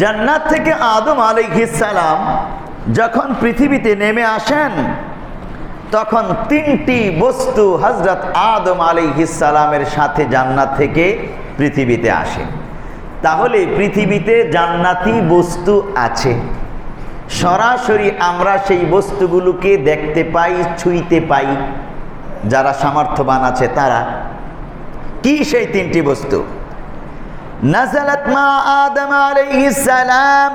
জান্নাত থেকে আদম সালাম যখন পৃথিবীতে নেমে আসেন, তখন তিনটি বস্তু হজরত আদম সালামের সাথে জান্নাত থেকে পৃথিবীতে আসে। তাহলে পৃথিবীতে জান্নাতি বস্তু আছে। সরাসরি আমরা সেই বস্তুগুলোকে দেখতে পাই, ছুঁইতে পাই, যারা সামর্থ্যবান আছে তারা। কি সেই তিনটি বস্তু? মা আদম আলাইহিস সালাম,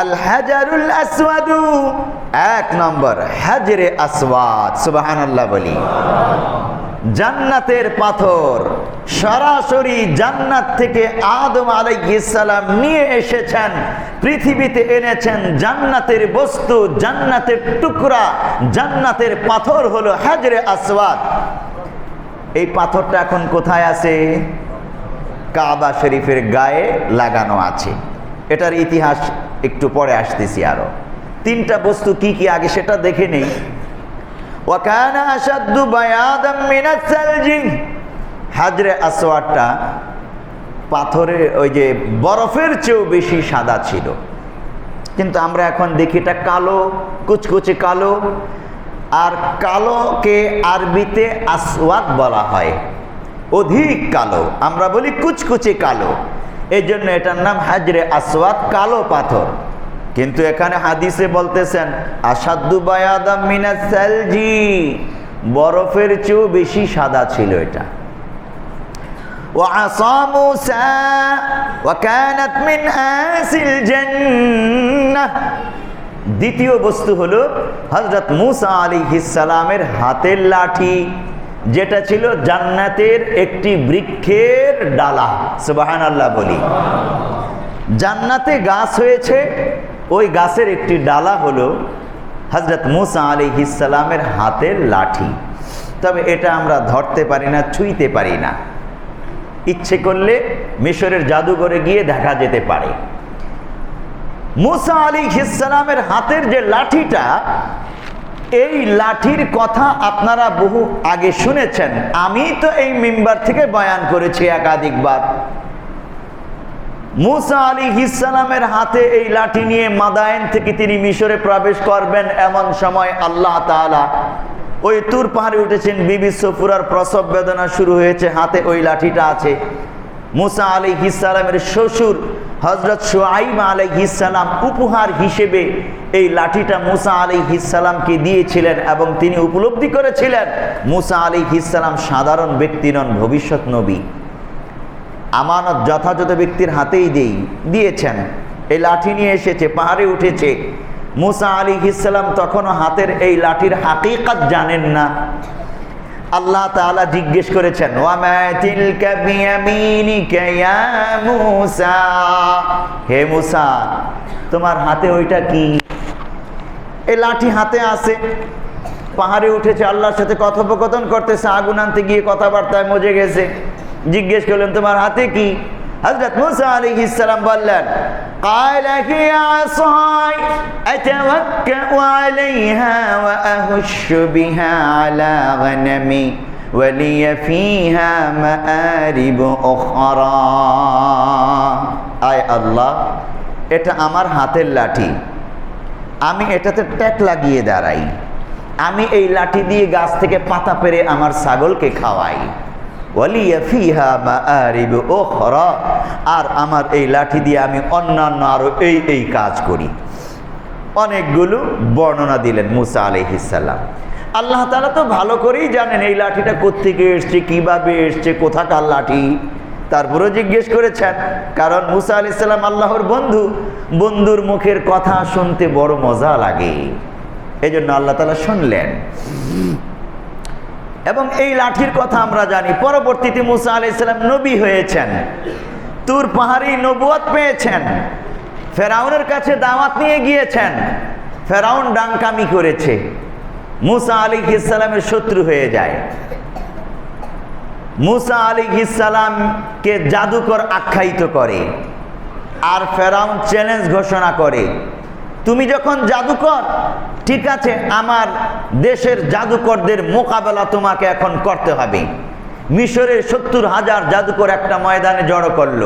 আল হাজারুল আসওয়াদু, এক নম্বর হাজরে আসওয়াদ, সুবহানাল্লাহ বলি। জান্নাতের পাথর সরাসরি জান্নাত থেকে আদম আলাইহিসসালাম নিয়ে এসেছেন, পৃথিবীতে এনেছেন জান্নাতের বস্তু, জান্নাতের টুকরা, জান্নাতের পাথর হলো হাজরে আসওয়াদ। এই পাথরটা এখন কোথায় আছে? কাবা শরীফের গায়ে লাগানো আছে। এটার ইতিহাস একটু পরে আসতেছি আরও। তিনটা বস্তু কি কি আগে সেটা দেখে নেই। ওয়াকানা আসাদ্দু বায়াদাম মিনাস হাজরে আসওয়াদটা পাথরে ওই যে বরফের চেয়েও বেশি সাদা ছিল। কিন্তু আমরা এখন দেখি এটা কালো, কুচকুচে কালো। আর কালোকে আরবিতে আসওয়াদ বলা হয়। অধিক কালো আমরা বলি কুচকুচে কালো এই জন্য এটার নাম হাজরে আসওয়াদ কালো পাথর কিন্তু এখানে হাদিসে বলতেছেন আসাদু বায়াদাম মিনাস সালজি বরফের চেয়েও বেশি সাদা ছিল এটা وعصى موسى وكانت من آس الجنة দ্বিতীয় বস্তু হলো হজরত মুসা আলী সালামের হাতের লাঠি যেটা ছিল জান্নাতের একটি বৃক্ষের ডালা সুবাহান আল্লাহ বলি। জান্নাতে গাছ হয়েছে, ওই গাছের একটি ডালা হলো হজরত মুসা আলী সালামের হাতের লাঠি। তবে এটা আমরা ধরতে পারি না, ছুঁইতে পারি না। ইচ্ছে করলে মিশরের জাদুঘরে গিয়ে দেখা যেতে পারে। মুসা আলী ইসালামের হাতের যে লাঠিটা এই লাঠির কথা আপনারা বহু আগে শুনেছেন। আমি তো এই মেম্বার থেকে বয়ান করেছি একাধিকবার। মুসা আলী ইসালামের হাতে এই লাঠি নিয়ে মাদায়ন থেকে তিনি মিশরে প্রবেশ করবেন এমন সময় আল্লাহ তাআলা ওই তুর পাহাড়ে উঠেছেন, বিবি সফুরার প্রসব বেদনা শুরু হয়েছে, হাতে ওই লাঠিটা আছে। মুসা আলী ইসালামের শ্বশুর হজরত সোয়াইম আলাই ইসালাম উপহার হিসেবে এই লাঠিটা মুসা আলী ইসালামকে দিয়েছিলেন এবং তিনি উপলব্ধি করেছিলেন, মুসা আলী ইসালাম সাধারণ ব্যক্তি নন, ভবিষ্যৎ নবী। আমানত যথাযথ ব্যক্তির হাতেই দেই, দিয়েছেন। এই লাঠি নিয়ে এসেছে, পাহাড়ে উঠেছে। মুসা আলী ইসলাম তখনও হাতের এই লাঠির হাকিকাত জানেন না। আল্লাহ তাআলা জিজ্ঞেস করেছেন হে মুসা, তোমার হাতে ওইটা কি? এই লাঠি হাতে আছে। পাহাড়ে উঠেছে, আল্লাহর সাথে কথোপকথন করতেছে, আগুন আনতে গিয়ে কথাবার্তায় মজে গেছে। জিজ্ঞেস করলেন, তোমার হাতে কি? হজরত মুসা আলাইহিস সালাম বললেন قال هي عصاي أتوكأ عليها وأهش بها على غنمي ولي فيها مآرب أخرى আয় আল্লাহ এটা আমার হাতের লাঠি আমি এটাতে ট্যাক লাগিয়ে দাঁড়াই আমি এই লাঠি দিয়ে গাছ থেকে পাতা পেরে আমার ছাগলকে খাওয়াই আর আমার এই লাঠি দিয়ে আমি অন্যান্য আরও এই এই কাজ করি। অনেকগুলো বর্ণনা দিলেন মুসা আলহিসাল্লাম আল্লাহ তালা তো ভালো করেই জানেন এই লাঠিটা কোথেকে এসছে, কীভাবে এসছে, কোথাকার লাঠি। তারপরেও জিজ্ঞেস করেছেন, কারণ মুসা আলি সাল্লাম আল্লাহর বন্ধু। বন্ধুর মুখের কথা শুনতে বড় মজা লাগে। এই জন্য আল্লাহ তালা শুনলেন। এবং এই লাঠির কথা আমরা জানি। পরবর্তীতে মুসা আলাইসাল্লাম নবী হয়েছেন। তুর পাহাড়ি নবুয়াত পেয়েছেন। ফেরাউনের কাছে দাওয়াত নিয়ে গিয়েছেন। ফেরাউন ডাঙ্কামি করেছে। মুসা আলী ইসালামের শত্রু হয়ে যায়। মুসা আলী ইসালামকে জাদুকর আখ্যায়িত করে আর ফেরাউন চ্যালেঞ্জ ঘোষণা করে। তুমি যখন জাদুকর ঠিক আছে, আমার দেশের জাদুকরদের মোকাবেলা তোমাকে এখন করতে হবে। মিশরের সত্তর হাজার জাদুকর একটা ময়দানে জড়ো করল।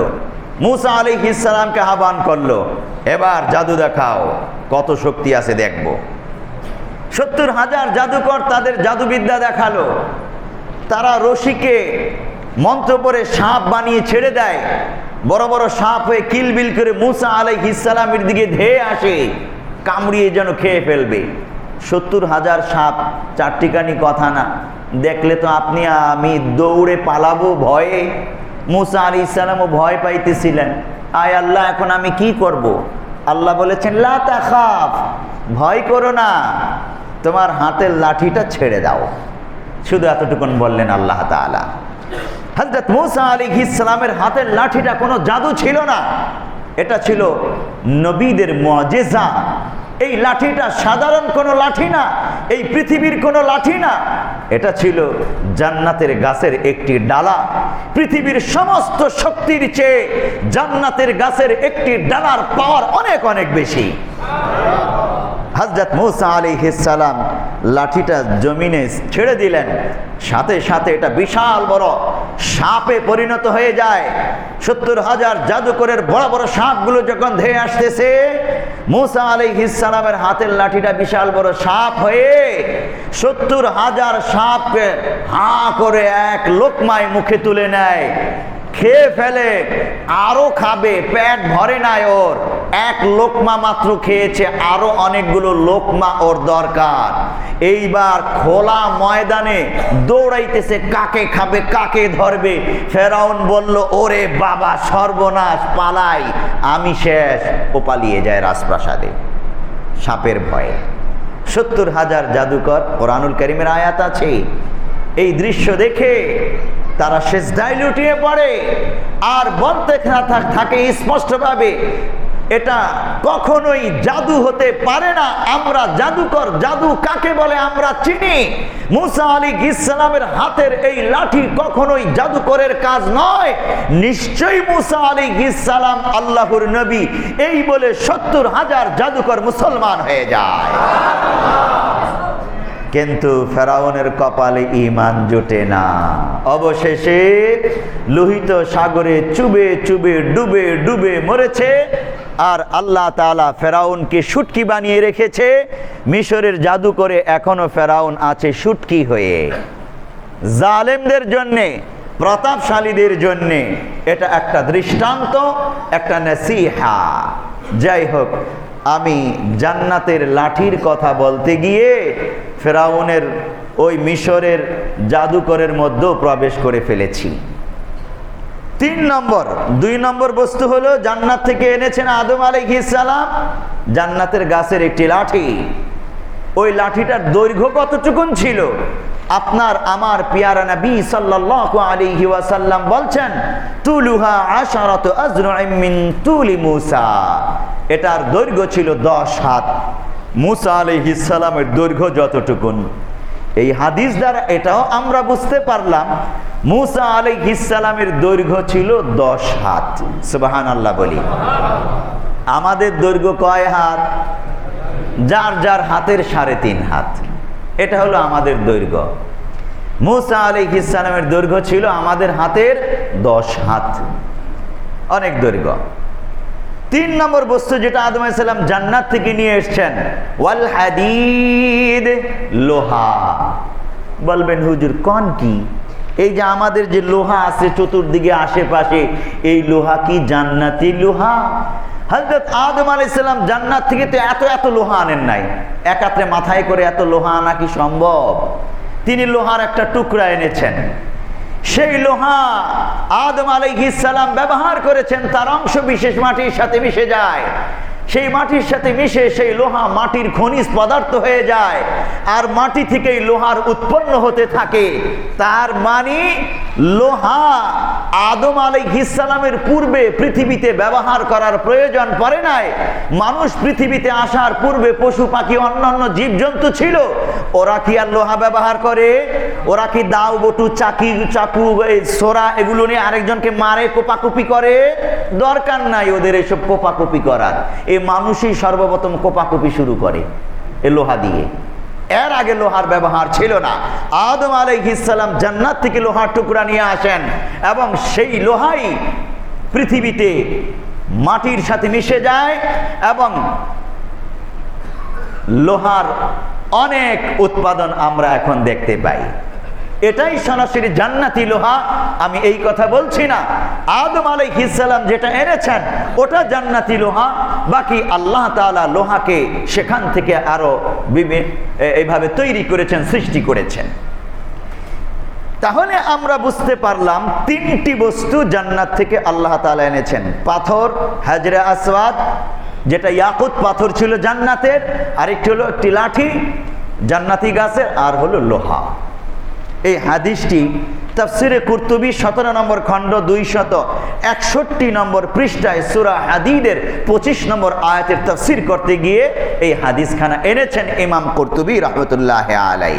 মুসা আলী ইসালামকে আহ্বান করল, এবার জাদু দেখাও, কত শক্তি আছে দেখব। সত্তর হাজার জাদুকর তাদের জাদুবিদ্যা দেখাল। তারা রশিকে মন্ত্র পরে সাপ বানিয়ে ছেড়ে দেয়। বড় বড় সাপ হয়ে কিলবিল করে মুসা আলাই ইসালামের দিকে ধেয়ে আসে। কামড়িয়ে যেন খেয়ে ফেলবে। সত্তর হাজার সাপ চারটিখানি কথা না। দেখলে তো আপনি আমি দৌড়ে পালাবো ভয়ে। মুসা আলি ইসালামও ভয় পাইতেছিলেন। আয় আল্লাহ, এখন আমি কি করব। আল্লাহ বলেছেন, লা তাখাফ, ভয় করো না। তোমার হাতের লাঠিটা ছেড়ে দাও। শুধু এতটুকুন বললেন আল্লাহ তাআলা। হজরত মুসা আলী ইসলামের হাতের লাঠিটা কোনো জাদু ছিল না। এটা ছিল নবীদের মজেজা এই লাঠিটা সাধারণ কোনো লাঠি না, এই পৃথিবীর কোনো লাঠি না। এটা ছিল জান্নাতের গাছের একটি ডালা। পৃথিবীর সমস্ত শক্তির চেয়ে জান্নাতের গাছের একটি ডালার পাওয়ার অনেক অনেক বেশি। হজরত মুসা আলী সালাম লাঠিটা জমিনে ছেড়ে দিলেন। সাথে সাথে এটা বিশাল বড় সাপে পরিণত হয়ে যায়। সত্তর হাজার জাদুকরের বড় বড় সাপগুলো যখন ধেয়ে আসতেছে মুসা আলী সালামের হাতের লাঠিটা বিশাল বড় সাপ হয়ে সত্তর হাজার সাপকে হা করে এক লোকমায় মুখে তুলে নেয়। খেয়ে ফেলে, আরও খাবে, পেট ভরে নাই ওর। এক লোকমা মাত্র খেয়েছে, আরও অনেকগুলো লোকমা ওর দরকার। এইবার খোলা ময়দানে দৌড়াইতেছে, কাকে খাবে, কাকে ধরবে? ফেরাউন বলল, ওরে বাবা, সর্বনাশ, পালাই, আমি শেষ। ও পালিয়ে যায় রাজপ্রাসাদে, সাপের ভয়ে। সত্তর হাজার জাদুকর কোরআনুল করিমের আয়াত আছে। এই দৃশ্য দেখে তারা শেষ শেষদায় লুটিয়ে পড়ে। আর বলতে থাকে স্পষ্টভাবে এটা কখনোই জাদু হতে পারে না। আমরা জাদুকর জাদু কাকে বলে আমরা চিনি। মুসা আলী ইসলামের হাতের এই লাঠি কখনোই জাদুকরের কাজ নয়। নিশ্চয়ই মুসা আলী ইসালাম আল্লাহর নবী। এই বলে সত্তর হাজার জাদুকর মুসলমান হয়ে যায়। কিন্তু ফেরাউনের কপালে ইমান জোটে না। অবশেষে লোহিত সাগরে চুবে চুবে ডুবে ডুবে মরেছে। আর আল্লাহ তালা ফেরাউনকে সুটকি বানিয়ে রেখেছে। মিশরের জাদু করে এখনও ফেরাউন আছে সুটকি হয়ে। জালেমদের জন্যে, প্রতাপশালীদের জন্যে এটা একটা দৃষ্টান্ত, একটা নসিহা। যাই হোক, আমি জান্নাতের লাঠির কথা বলতে গিয়ে ফেরাউনের ওই মিশরের জাদুকরের মধ্যেও প্রবেশ করে ফেলেছি। তিন নম্বর, দুই নম্বর বস্তু হলো জান্নাত থেকে এনেছেন আদম আলাইহিসালাম জান্নাতের গাছের একটি লাঠি। ওই লাঠিটার দৈর্ঘ্য কতটুকুন ছিল? আপনার আমার পিয়ারা নবী সাল্লাল্লাহু আলাইহি ওয়াসাল্লাম বলছেন, তুলুহা আশারাতু আজরাইম মিন তুলি মূসা। এটার দৈর্ঘ্য ছিল 10 হাত। মুসা আলাইহিস সালামের দৈর্ঘ্য যতটুকুন? এই হাদিস দ্বারা এটাও আমরা বুঝতে পারলাম, মুসা আলাইহিস সালামের দৈর্ঘ্য ছিল 10 হাত। সুবাহান আল্লাহ বলি। আমাদের দৈর্ঘ্য কয় হাত? যার যার হাতের সাড়ে তিন হাত। এটা হলো আমাদের দৈর্ঘ্য। মুসা আলী ইসলামের দৈর্ঘ্য ছিল আমাদের হাতের দশ হাত। অনেক দৈর্ঘ্য। তিন নম্বর বস্তু যেটা আদম সাল্লাম জান্নাত থেকে নিয়ে এসছেন, ওয়াল হাদিদ লোহা বলবেন, হুজুর, কন কি? এই যে আমাদের যে লোহা আছে, চতুর্দিকে আশেপাশে, এই লোহা কি জান্নাতি লোহা? হজরত আদম জান্নাত থেকে তো এত এত লোহা আনেন নাই। একাত্রে মাথায় করে এত লোহা আনা কি সম্ভব? তিনি লোহার একটা টুকরা এনেছেন। সেই লোহা আদম আলাইহিসাল্লাম ব্যবহার করেছেন, তার অংশ বিশেষ মাটির সাথে মিশে যায়। সেই মাটির সাথে মিশে সেই লোহা মাটির খনিজ পদার্থ হয়ে যায়। আর মাটি থেকেই লোহার উৎপন্ন হতে থাকে। তার মানে লোহা আদম আলাই ইসালামের পূর্বে পৃথিবীতে ব্যবহার করার প্রয়োজন পড়ে নাই। মানুষ পৃথিবীতে আসার পূর্বে পশু, পাখি, অন্যান্য জীবজন্তু ছিল। ওরা কি আর লোহা ব্যবহার করে? ওরা কি দাও, বটু, চাকি, চাকু সোরা এগুলো নিয়ে আরেকজনকে মারে, কোপাকুপি করে? দরকার নাই ওদের এসব কোপাকুপি করার। এই মানুষই সর্বপ্রথম কোপাকুপি শুরু করে এ লোহা দিয়ে। এর আগে লোহার ব্যবহার ছিল না। আদম আলাইহিসাল্লাম জান্নাত থেকে লোহার টুকরা নিয়ে আসেন এবং সেই লোহাই পৃথিবীতে মাটির সাথে মিশে যায় এবং লোহার অনেক উৎপাদন আমরা এখন দেখতে পাই। এটাই সরাসরি জান্নাতি লোহা, আমি এই কথা বলছি না। আদম আলাইহিসাল্লাম যেটা এনেছেন, ওটা জান্নাতি লোহা, বাকি আল্লাহ তাআলা লোহাকে সেখান থেকে আরও বিভি- এ- এইভাবে তৈরি করেছেন, সৃষ্টি করেছেন। তাহলে আমরা বুঝতে পারলাম, তিনটি বস্তু জান্নাত থেকে আল্লাহ তাআলা এনেছেন। পাথর, হাজরে আসওয়াদ, যেটা ইয়াকুত পাথর ছিল জান্নাতের, আরেকটি হলো একটি লাঠি, জান্নাতি গাছের, আর হলো লোহা। এই হাদিসটি তাফসিরে কুর্তুবি সতেরো নম্বর খণ্ড দুই শত একষট্টি নম্বর পৃষ্ঠায় সুরা হাদিদের পঁচিশ নম্বর আয়াতের তাফসির করতে গিয়ে এই হাদিসখানা এনেছেন ইমাম কুর্তুবি রহমতুল্লাহ আলাই